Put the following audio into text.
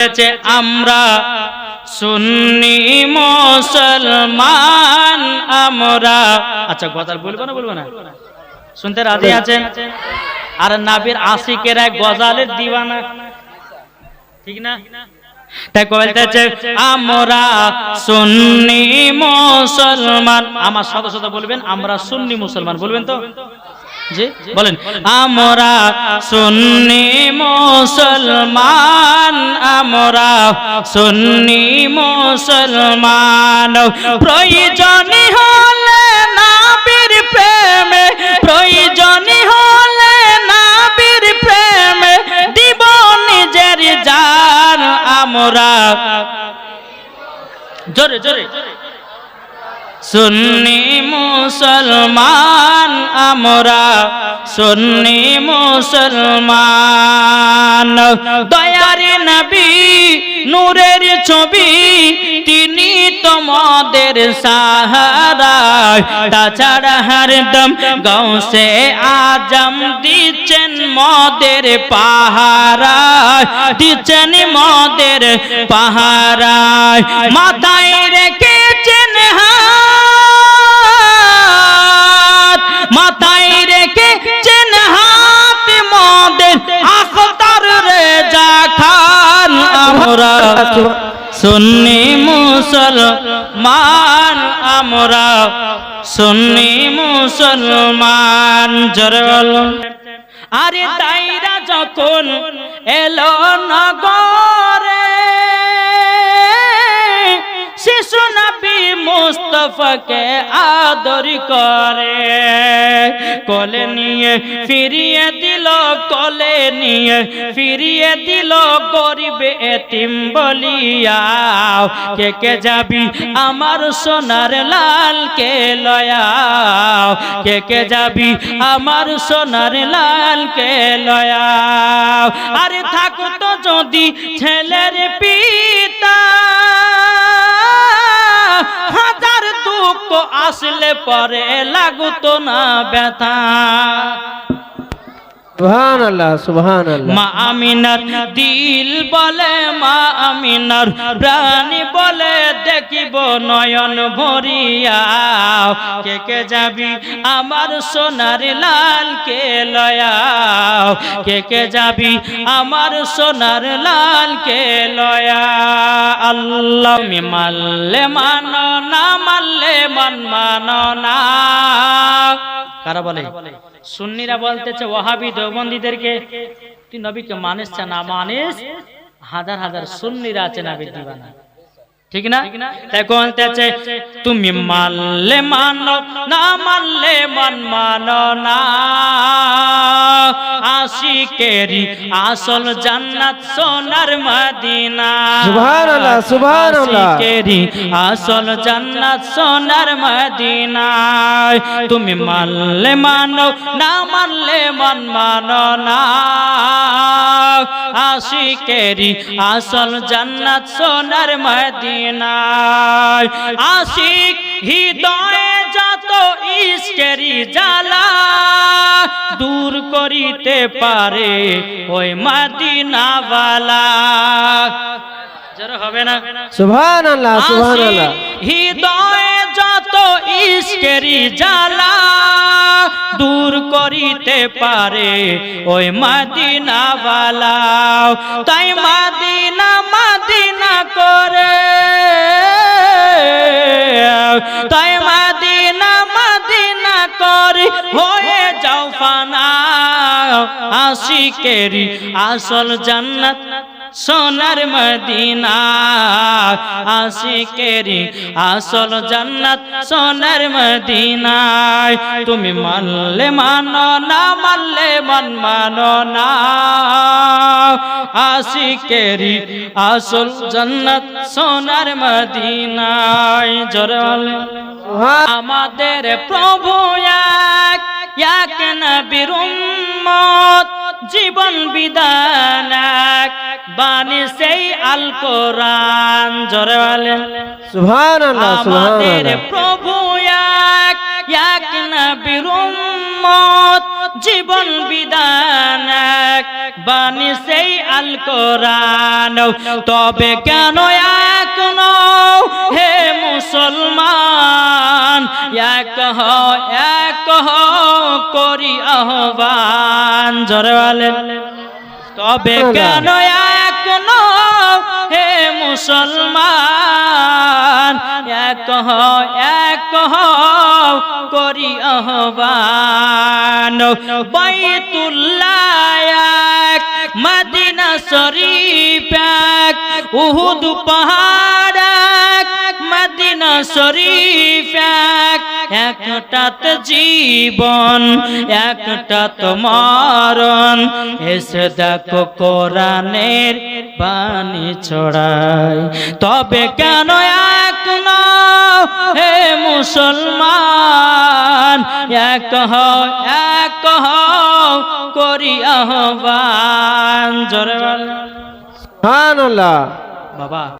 বলতেছে আমরা সুন্নি মুসলমান আমরা। আচ্ছা গজাল বলব না বলব না? শুনতে রাজি আছেন? আর নাবির আশিকেরা গজালের দিওয়ানা। ঠিক না? তাই বলতেছে আমরা সুন্নি মুসলমান। আমার সাথে সাথে বলবেন আমরা সুন্নি মুসলমান। বলবেন তো? জি বলেন আমরা সুন্নি মুসলমান আমরা সুন্নি মুসলমান। প্রয়োজনী হলে নাবির প্রেমে প্রয়োজনী হলে নাবির প্রেমে দিব নিজের জান আমরা জোরে জোরে। সুন্নি মুসলমান, আমরা সুন্নি মুসলমান। দয়ার নবী, নূরের ছবি, তিনি তোমাদের সাহারা। তাছাড়া হরদম গৌসে আজম দিচ্ছেন মদের পাহারা। দিচ্ছেন মদের পাহারায় মাথায় রেখেছেন আমরা সুন্নি মুসলমান, আমরা সুন্নি মুসলমান। জরল আরে তাইরা যখন এলো নগরে, শিশু নবী মুস্তফাকে আদর করে। কোলে নিয়ে, ফিরিয়ে দিল কোলে নিয়ে, ফিরিয়ে দিল গরিব এতিম বলিয়া। কে কে যাবি আমার সোনার লাল কে লয়াও কে কে যাবি আমার সোনার লাল কে লয়াও আরে থাকতো যদি ছেলের পিতা আসলে পরে লাগুতো না ব্যথা। সুবহান মা আমিনার দিল বলে, মা আমিনার প্রাণী বলে, দেখিব নয়ন ভরিয়া। কে কে যাবি আমার সোনার লাল কে লয়াও কে কে যাবি আমার সোনার লাল কে লয়া আল্লাহ মি মানলে মানো না মানলে মন মানো না। কারা বলে? সুন্নিরা বলতেছে ওহাবি দেবন্দীদেরকে তুই নবীকে মানিস না মানিস? হাজার হাজার সুন্নিরা আছে নাবির দিবানা ঠিক না? তাই বলতেছে তুমি মানলে মানো না মানলে মন মানো না। আশিকেরি আসল জান্নাত সোনার মদিনা। সুবহান আল্লাহ সুবহান আশিকেরি আসল জান্নাত সোনার মদিনায় তুমি মানলে মানো না মানলে মন মানো না। আশিকেরি আসল জান্নাত সোনার মদিনায় আশিক হৃদয়ে যত ইস্কেরি জ্বালা দূর করিতে পারে ওই মদিনাওয়ালা। জোরে হবে না? হৃদয়ে যত ইস্কেরি জ্বালা দূর করিতে পারে ওই মাদিনাওয়ালা। তাই মাদিনা মাদিনা করে। তাই মাদিনা মাদিনা করে। হয়ে যাও ফানা। আশিকেরি আসল জান্নাত। সোনার মদিনা, আশিকেরি আসল জান্নাত সোনার মদিনায়। তুমি মানলে মানো না, মানলে মন মানো না। আশিকেরি আসল জান্নাত সোনার মদিনায়। জোরে আমাদের প্রভু এক এক নবীর উম্মত। জীবন এক বাণী সেই আল কোরআন জোরে বলেন। সুবহান আল্লাহ সুবহান আমাদের প্রভু এক এক নবীর উম্মত জীবন বিধান এক। বাণী সেই আল কোরআন তবে কেন এক হে মুসলমান এক হও এক হও করি আহ্বান জোরে বলেন। তবে কেন এক হে মুসলমান এক এক করি আহ্বান। বাইতুল্লাহ মদিনা শরীফ উহুদ পাহাড় শরীফ এক একটাত জীবন একটাত মরণ। এসে দেখো কোরআনের বাণী ছড়াই। তবে কেন এক হে মুসলমান? এক হও এক হও করি আহ্বান। জোরে বাবা।